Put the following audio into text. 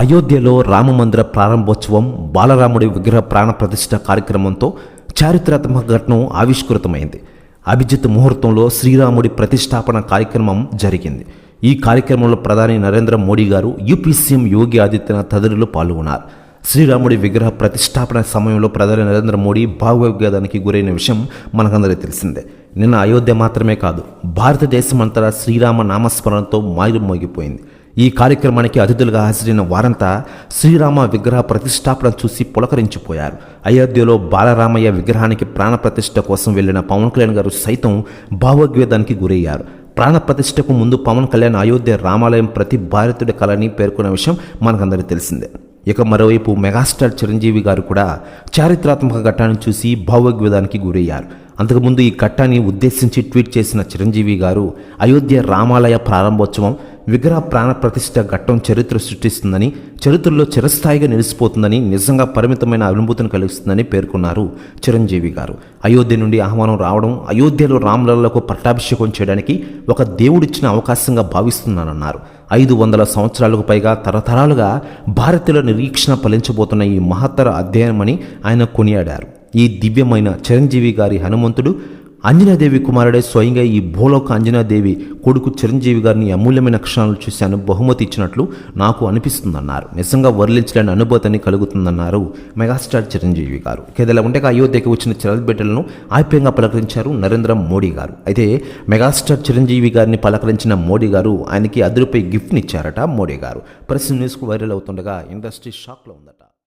అయోధ్యలో రామమందిర ప్రారంభోత్సవం బాలరాముడి విగ్రహ ప్రాణ ప్రతిష్ఠ కార్యక్రమంతో చారిత్రాత్మక ఘటన ఆవిష్కృతమైంది. అభిజిత్ ముహూర్తంలో శ్రీరాముడి ప్రతిష్టాపన కార్యక్రమం జరిగింది. ఈ కార్యక్రమంలో ప్రధాని నరేంద్ర మోడీ గారు యూపీ సీఎం యోగి ఆదిత్యనాథ్ తదితరులు పాల్గొన్నారు. శ్రీరాముడి విగ్రహ ప్రతిష్టాపన సమయంలో ప్రధాని నరేంద్ర మోడీ భావోద్వేగానికి గురైన విషయం మనకందరికీ తెలిసిందే. నిన్న అయోధ్య మాత్రమే కాదు భారతదేశం అంతటా శ్రీరామ నామస్మరణతో మారుమోగిపోయింది. ఈ కార్యక్రమానికి అతిథులుగా హాజరైన వారంతా శ్రీరామ విగ్రహ ప్రతిష్టాపన చూసి పులకరించిపోయారు. అయోధ్యలో బాలరామయ్య విగ్రహానికి ప్రాణ ప్రతిష్ఠ కోసం వెళ్ళిన పవన్ కళ్యాణ్ గారు సైతం భావోద్వేదానికి గురయ్యారు. ప్రాణప్రతిష్టకు ముందు పవన్ కళ్యాణ్ అయోధ్య రామాలయం ప్రతి భారతుడి కళని పేర్కొన్న విషయం మనకందరికీ తెలిసిందే. ఇక మరోవైపు మెగాస్టార్ చిరంజీవి గారు కూడా చారిత్రాత్మక ఘట్టాన్ని చూసి భావోద్వేదానికి గురయ్యారు. అంతకుముందు ఈ ఘట్టాన్ని ఉద్దేశించి ట్వీట్ చేసిన చిరంజీవి గారు అయోధ్య రామాలయ ప్రారంభోత్సవం విగ్రహ ప్రాణ ప్రతిష్ట ఘట్టం చరిత్ర సృష్టిస్తుందని చరిత్రలో చిరస్థాయిగా నిలిచిపోతుందని నిజంగా పరిమితమైన అనుభూతిని కలిగిస్తుందని పేర్కొన్నారు చిరంజీవి గారు. అయోధ్య నుండి ఆహ్వానం రావడం అయోధ్యలో రామలలకు పట్టాభిషేకం చేయడానికి ఒక దేవుడిచ్చిన అవకాశంగా భావిస్తున్నానన్నారు. ఐదు వందల సంవత్సరాలకు పైగా తరతరాలుగా భారతీయుల నిరీక్షణ ఫలించబోతున్న ఈ మహత్తర అధ్యయనమని ఆయన కొనియాడారు. ఈ దివ్యమైన చిరంజీవి గారి హనుమంతుడు అంజనాదేవి కుమారుడే స్వయంగా ఈ భూలోక అంజనాదేవి కొడుకు చిరంజీవి గారిని అమూల్యమైన క్షణాలు చూశాను బహుమతి ఇచ్చినట్లు నాకు అనిపిస్తుందన్నారు. నిజంగా వర్లించలేని అనుభూతిని కలుగుతుందన్నారు మెగాస్టార్ చిరంజీవి గారు. ఇదిలా ఉంటే అయోధ్యకి వచ్చిన సెలబ్రిటీలను ఆప్యంగా పలకరించారు నరేంద్ర మోడీ గారు. అయితే మెగాస్టార్ చిరంజీవి గారిని పలకరించిన మోడీ గారు ఆయనకి అదురుపై గిఫ్ట్ని ఇచ్చారట మోడీ గారు. ప్రెస్ న్యూస్కు వైరల్ అవుతుండగా ఇండస్ట్రీ షాక్లో ఉందట.